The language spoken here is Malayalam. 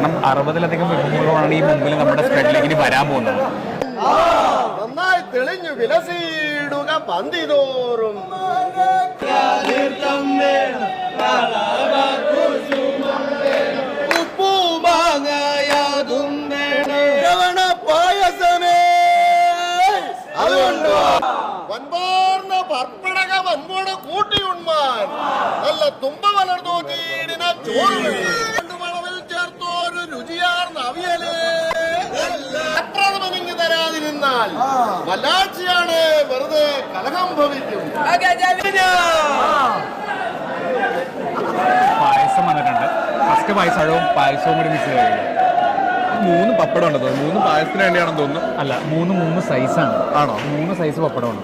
കാരണം അറുപതിലധികം വിഭവങ്ങളാണ് ഈ മുമ്പിൽ നമ്മുടെ സ്പ്രെഡിലേക്ക് വരാൻ പോകുന്നത്. നന്നായി തെളിഞ്ഞു വിലസിടുക പന്തിതോറും. വൻപാർന്ന പർപ്പിടക വൻപോട് കൂട്ടി ഉണ്മാൻ നല്ല തുമ്പ വളർന്നു ചോറ് തരാതിരുന്നാൽ വല്ലാഴ്ചയാണ് വെറുതെ കലഹം ഭവിക്കും. പായസം വന്നിട്ടുണ്ട്. ഫസ്റ്റ് പായസവും പായസവും കൂടി മിക്സ് ചെയ്ത്. മൂന്ന് പപ്പടം ഉണ്ട്? തോന്നുന്നു മൂന്ന് പായസത്തിന് വേണ്ടിയാണെന്ന് തോന്നുന്നു. അല്ല മൂന്ന് മൂന്ന് സൈസാണ് ആണോ. മൂന്ന് സൈസ് പപ്പടമാണ്